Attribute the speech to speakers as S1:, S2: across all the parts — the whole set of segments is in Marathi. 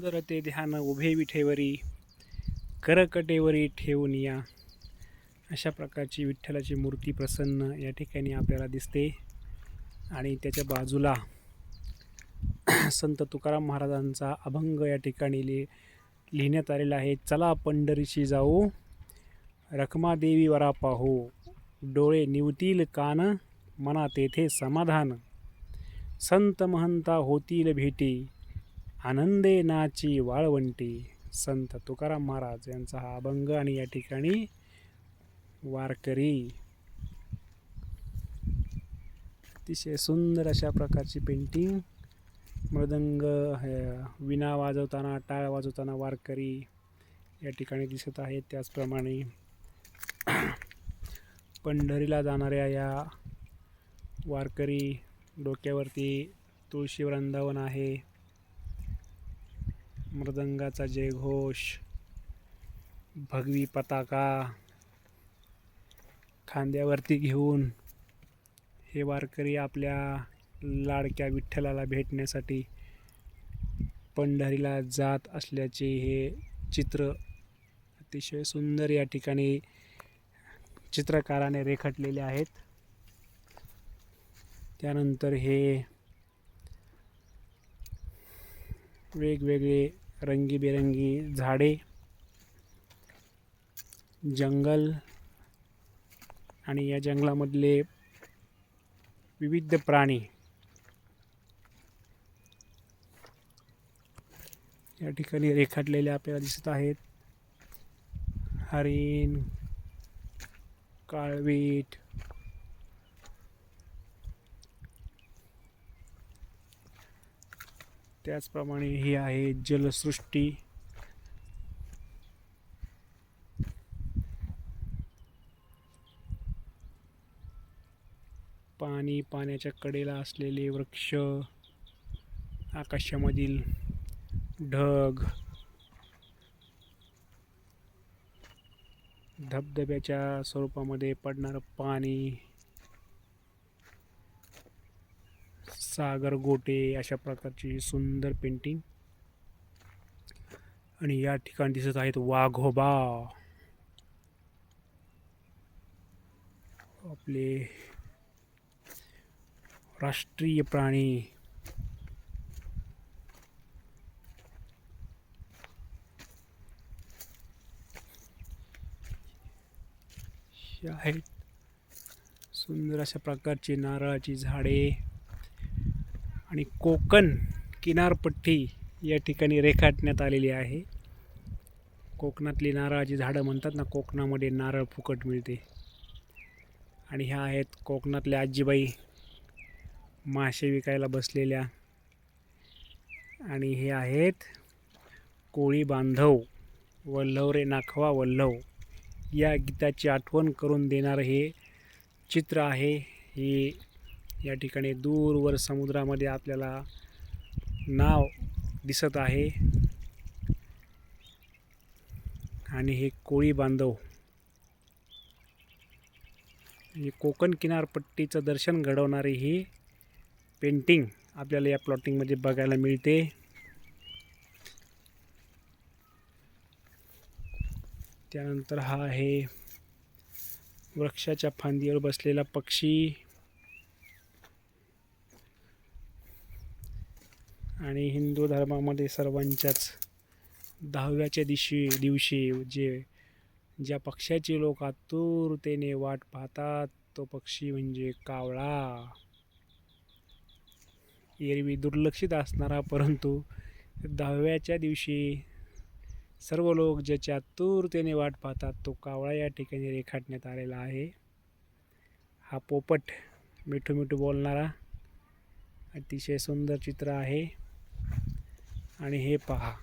S1: सुंदर ते ध्यान उभे विठेवरी करकटेवरी ठेवून या. अशा प्रकारची विठ्ठलाची मूर्ती प्रसन्न या ठिकाणी आपल्याला दिसते. आणि त्याच्या बाजूला संत तुकाराम महाराजांचा अभंग या ठिकाणी लि लिहिण्यात आलेला आहे. चला पंढरीशी जाऊ. रखमादेवी वरा पाहू. डोळे निवतील कान मना तेथे समाधान. संत महंता होतील भेटी. आनंदे नाची वाळवंटी संत तुकाराम महाराज यांचा हा अभंग आणि या ठिकाणी वारकरी. अतिशय सुंदर अशा प्रकारची पेंटिंग मृदंग विना वाजवताना टाळ वाजवताना वारकरी या ठिकाणी दिसत आहेत. त्याचप्रमाणे पंढरीला जाणाऱ्या या वारकरी डोक्यावरती तुळशी वृंदावन आहे. मृदंगाचा जयघोष भगवी पताका खांद्यावरती घेऊन हे वारकरी आपल्या लाडक्या विठ्ठलाला भेटण्यासाठी पंढरीला जात असल्याचे हे चित्र अतिशय सुंदर या ठिकाणी चित्रकाराने रेखाटलेले आहेत. त्यानंतर हे वेगवेगळे रंगीबेरंगी झाडे जंगल आणि या जंगलामधले विविध प्राणी. या ठिकाणी रेखाटलेले आपल्याला दिसत आहेत. हरिण काळवीट त्याचप्रमाणे ही आहे जलसृष्टी. पाणी पाण्याच्या कडेला असलेले वृक्ष आकाशामधील ढग धबधब्याच्या स्वरूपामध्ये पडणारं पाणी सागर गोटे अशा प्रकारची सुंदर पेंटिंग आणि या ठिकाणी दिसत आहेत वाघोबा. आपले राष्ट्रीय प्राणी. आहेत. सुंदर अशा प्रकारची नारळाची झाडे. आणि कोकण किनारपट्टी या ठिकाणी रेखाटण्यात आलेली आहे. कोकणातली नारळाची झाडं म्हणतात ना कोकणामध्ये नारळ फुकट मिळते. आणि ह्या आहेत कोकणातल्या आजीबाई मासे विकायला बसलेल्या. आणि हे आहेत कोळी बांधव वल्हव रे नाखवा वल्हव या गीताची आठवण करून देणारं हे चित्र आहे. हे या ठिकाणी दूरवर समुद्रामध्ये आपल्याला नाव दिसत आहे. आणि हे कोळी बांधव. कोकण किनारपट्टीचं दर्शन घडवणारी ही पेंटिंग आपल्याला या प्लॉटिंगमध्ये बघायला मिळते. त्यानंतर हा आहे वृक्षाच्या फांदीवर बसलेला पक्षी. आणि हिंदू धर्मामध्ये सर्वांच्याच दहाव्याच्या दिवशी दिवशी जे ज्या पक्ष्याची लोक आतुरतेने वाट पाहतात तो पक्षी म्हणजे कावळा. एरवी दुर्लक्षित असणारा परंतु दहाव्याच्या दिवशी सर्व लोक ज्याच्या आतुरतेने वाट पाहतात तो कावळा या ठिकाणी रेखाटण्यात आलेला आहे. हा पोपट मिठू मिठू बोलणारा अतिशय सुंदर चित्र आहे. आणि हे पहा.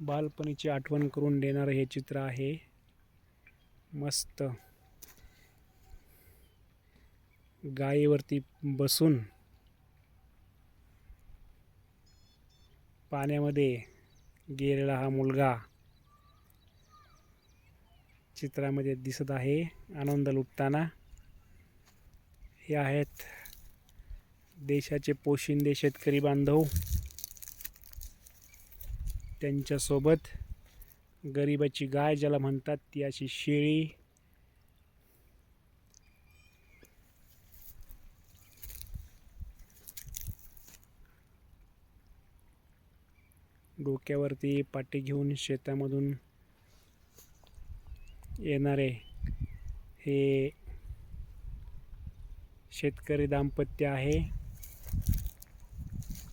S1: बालपणीची आठवण करून देणारं हे चित्र आहे. मस्त. गायीवरती बसून पाण्यामध्ये गेलेला हा मुलगा चित्रामध्ये दिसत आहे. आनंद लुटताना. हे आहेत देशाचे पोशिंदे शेतकरी बांधव. त्यांच्यासोबत गरिबाची गाय ज्याला म्हणतात ती अशी शेळी. डोक्यावरती पाटी घेऊन शेतामधून येणारे हे शेतकरी दाम्पत्य आहे.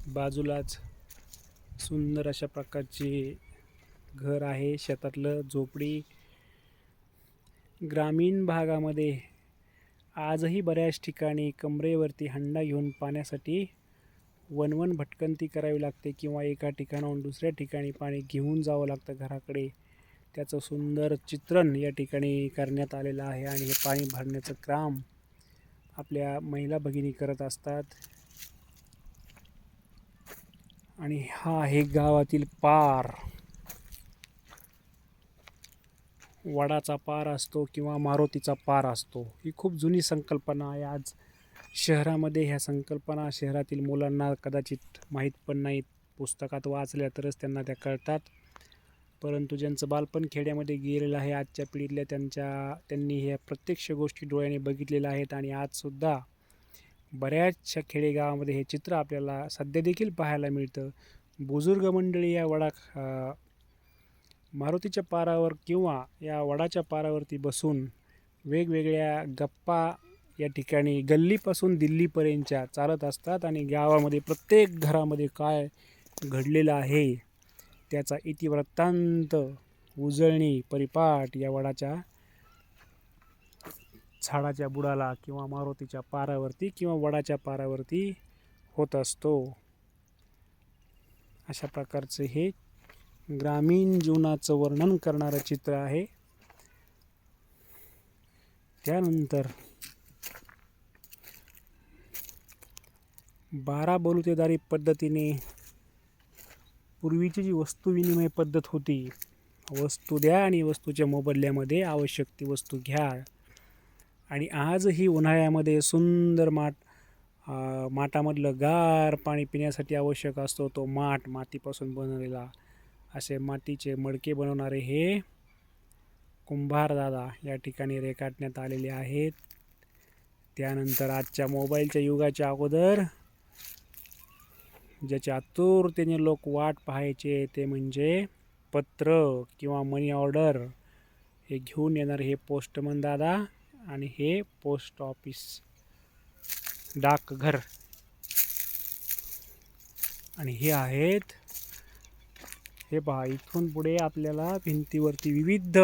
S1: बाजूलाच सुंदर अशा प्रकारचे घर आहे. शेतातलं झोपडी ग्रामीण भागामध्ये आजही बऱ्याच ठिकाणी कमरेवरती हंडा घेऊन पाण्यासाठी वनवन भटकंती करावी लागते किंवा एका ठिकाणाहून दुसऱ्या ठिकाणी पाणी घेऊन जावं लागतं घराकडे. त्याचं सुंदर चित्रण या ठिकाणी करण्यात आलेलं आहे आणि हे पाणी भरण्याचं काम आपल्या महिला भगिनी करत असतात. आणि हा आहे गावातील पार. वडाचा पार असतो किंवा मारुतीचा पार असतो. ही खूप जुनी संकल्पना आहे. आज शहरामध्ये ह्या संकल्पना शहरातील मुलांना कदाचित माहीत पण नाहीत. पुस्तकात वाचल्या तरच त्यांना त्या कळतात. परंतु ज्यांचं बालपण खेड्यामध्ये गेलेलं आहे आजच्या पिढीतल्या त्यांच्या त्यांनी ह्या प्रत्यक्ष गोष्टी डोळ्याने बघितलेल्या आहेत आणि आजसुद्धा बऱ्याचशा खेडेगावामध्ये हे चित्र आपल्याला सध्या देखील पाहायला मिळतं. बुजुर्ग मंडळी या वडा मारुतीच्या पारावर किंवा या वडाच्या पारावरती बसून वेगवेगळ्या गप्पा या ठिकाणी गल्लीपासून दिल्लीपर्यंतच्या चालत असतात आणि गावामध्ये प्रत्येक घरामध्ये काय घडलेलं आहे त्याचा इतिवृत्तांत उजळणी परिपाठ या वडाच्या झाडाच्या बुडाला किंवा मारुतीच्या पारावरती किंवा वडाच्या पारावरती होत असतो. अशा प्रकारचं हे ग्रामीण जीवनाचं वर्णन करणारं चित्र आहे. त्यानंतर बारा बलुतेदारी पद्धतीने पूर्वीची जी वस्तू विनिमय पद्धत होती वस्तू द्या आणि वस्तूच्या मोबदल्यामध्ये आवश्यक ती वस्तू घ्या. आणि आजही उन्हाळ्यामध्ये सुंदर माठ माठामधलं गार पाणी पिण्यासाठी आवश्यक असतो तो माठ मातीपासून बनवलेला असे मातीचे मडके बनवणारे हे कुंभार दादा या ठिकाणी रेखाटण्यात आलेले आहेत. त्यानंतर आजच्या मोबाईलच्या युगाच्या अगोदर ज्याच्या आतुरतेने लोक वाट पाहायचे ते म्हणजे पत्र किंवा मनी ऑर्डर हे घेऊन येणार हे पोस्टमन दादा. आणि हे पोस्ट ऑफिस डाकघर आणि हे आहेत हे पहा इथून पुढे आपल्याला भिंतीवरती विविध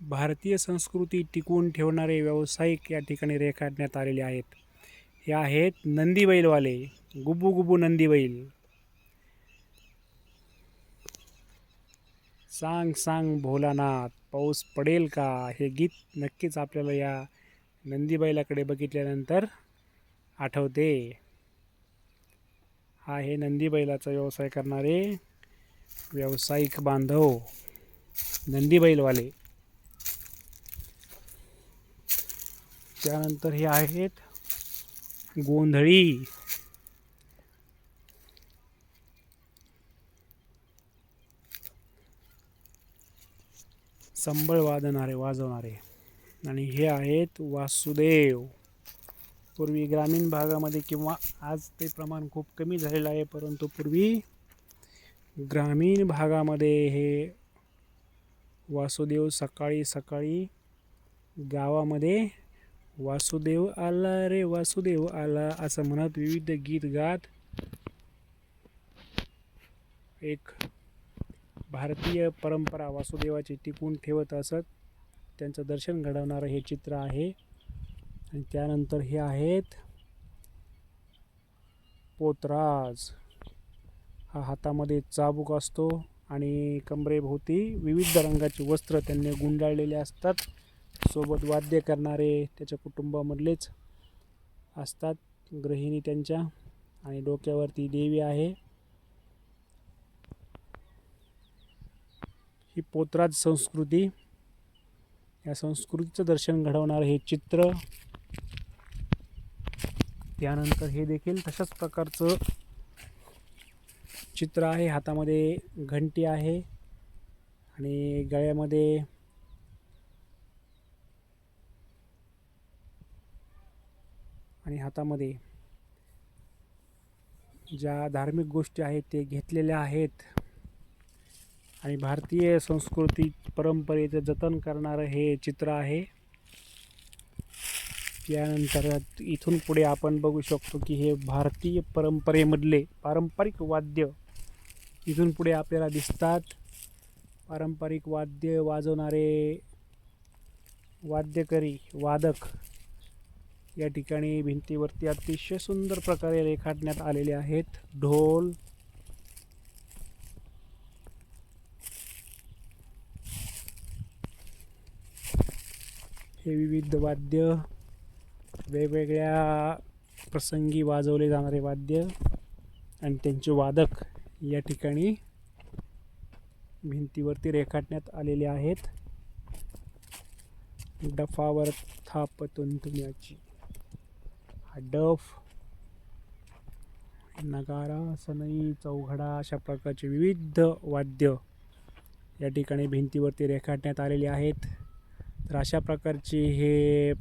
S1: भारतीय संस्कृती टिकवून ठेवणारे व्यावसायिक या ठिकाणी रेखाटण्यात आलेले आहेत. हे आहेत नंदी बैलवाले गुबू गुबू नंदी बैल सांग सांग भोलानाथ पाऊस पडेल का? हे गीत नक्कीच आपल्याला या नंदीबैलाकडे बघितल्यानंतर आठवते. हा हे नंदीबैलाचा व्यवसाय करणारे व्यावसायिक बांधव नंदीबैलवाले त्यानंतर हे आहेत गोंधळी. संबळ वादणारे वाजवणारे. आणि हे आहेत वासुदेव. पूर्वी ग्रामीण भागामध्ये किंवा आज ते प्रमाण खूप कमी झालेलं आहे परंतु पूर्वी ग्रामीण भागामध्ये हे वासुदेव सकाळी सकाळी गावामध्ये वासुदेव आला रे वासुदेव आला असं म्हणत विविध गीत गात. एक भारतीय परंपरा वासुदेवाची टिकून ठेवत असत त्यांचं दर्शन घडवणारं हे चित्र आहे. आणि त्यानंतर हे आहेत पोतराज. हा हातामध्ये चाबूक असतो आणि कमरेभोवती विविध रंगाची वस्त्र त्यांनी गुंडाळलेले असतात. सोबत वाद्य करणारे त्याच्या कुटुंबामधलेच असतात. गृहिणी त्यांच्या आणि डोक्यावरती देवी आहे. ही पोतराज संस्कृती. या संस्कृतीचं दर्शन घडवणारं हे चित्र. त्यानंतर हे देखील तशाच प्रकारचं चित्र आहे. हातामध्ये घंटी आहे आणि गळ्यामध्ये आणि हातामध्ये ज्या धार्मिक गोष्टी आहेत ते घेतलेल्या आहेत. आणि भारतीय संस्कृती परंपरेचं जतन करणारं हे चित्र आहे. त्यानंतर इथून पुढे आपण बघू शकतो की हे भारतीय परंपरेमधले पारंपरिक वाद्य इथून पुढे आपल्याला दिसतात. पारंपरिक वाद्य वाजवणारे वाद्यकरी वादक या ठिकाणी भिंतीवरती अतिशय सुंदर प्रकारे रेखाटण्यात आलेले आहेत. ढोल हे विविध वाद्य वेगवेगळ्या प्रसंगी वाजवले जाणारे वाद्य आणि त्यांचे वादक या ठिकाणी भिंतीवरती रेखाटण्यात आलेले आहेत. डफावर थापतुंतुण्याची हा डफ नगारा सनई चौघडा अशा प्रकारचे विविध वाद्य या ठिकाणी भिंतीवरती रेखाटण्यात आलेले आहेत. तर अशा प्रकारचे हे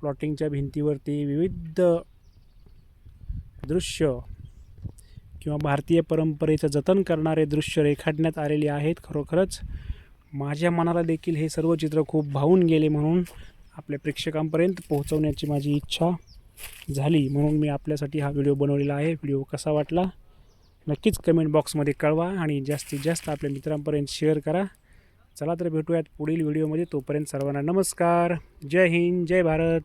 S1: प्लॉटिंगच्या भिंतीवरती विविध दृश्य किंवा भारतीय परंपरेचं जतन करणारे दृश्य रेखाटण्यात आलेले आहेत. खरोखरच माझ्या मनाला देखील हे सर्व चित्र खूप भावून गेले म्हणून आपल्या प्रेक्षकांपर्यंत पोहोचवण्याची माझी इच्छा झाली म्हणून मी आपल्यासाठी हा व्हिडिओ बनवलेला आहे. व्हिडिओ कसा वाटला नक्कीच कमेंट बॉक्समध्ये कळवा आणि जास्तीत जास्त आपल्या मित्रांपर्यंत शेअर करा. चला तर भेटूयात पुढील व्हिडिओमध्ये. तोपर्यंत सर्वांना नमस्कार. जय हिंद जय भारत.